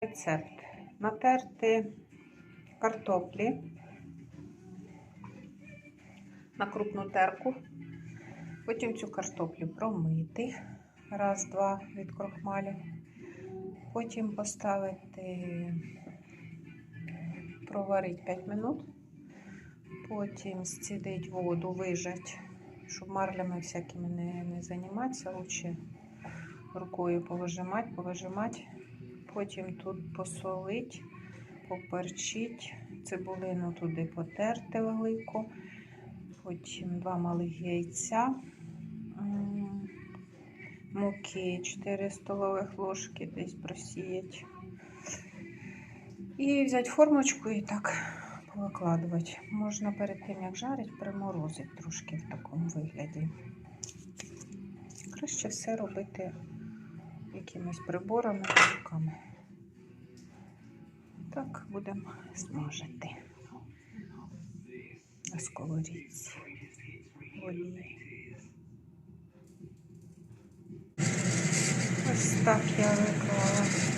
Рецепт. Натерти картоплі на крупну терку. Потім цю картоплю промити. Раз, два від крохмалю. Потім поставити, проварити 5 минут. Потім зцідить воду, вижать, щоб марлями всякими не, не займатися. Лучше рукою повижимати, повижимати. Потім тут посолить, поперчить, цибулину туди потерти велику, потім два малих яйця, муки 4 столових ложки десь просіять. І взяти формочку і так повикладувати. Можна перед тим, як жарить, приморозити трошки в такому вигляді. Краще все робити якимись приборами руками. Так, будемо смажити на сковорідці. олії. Ось так я виклала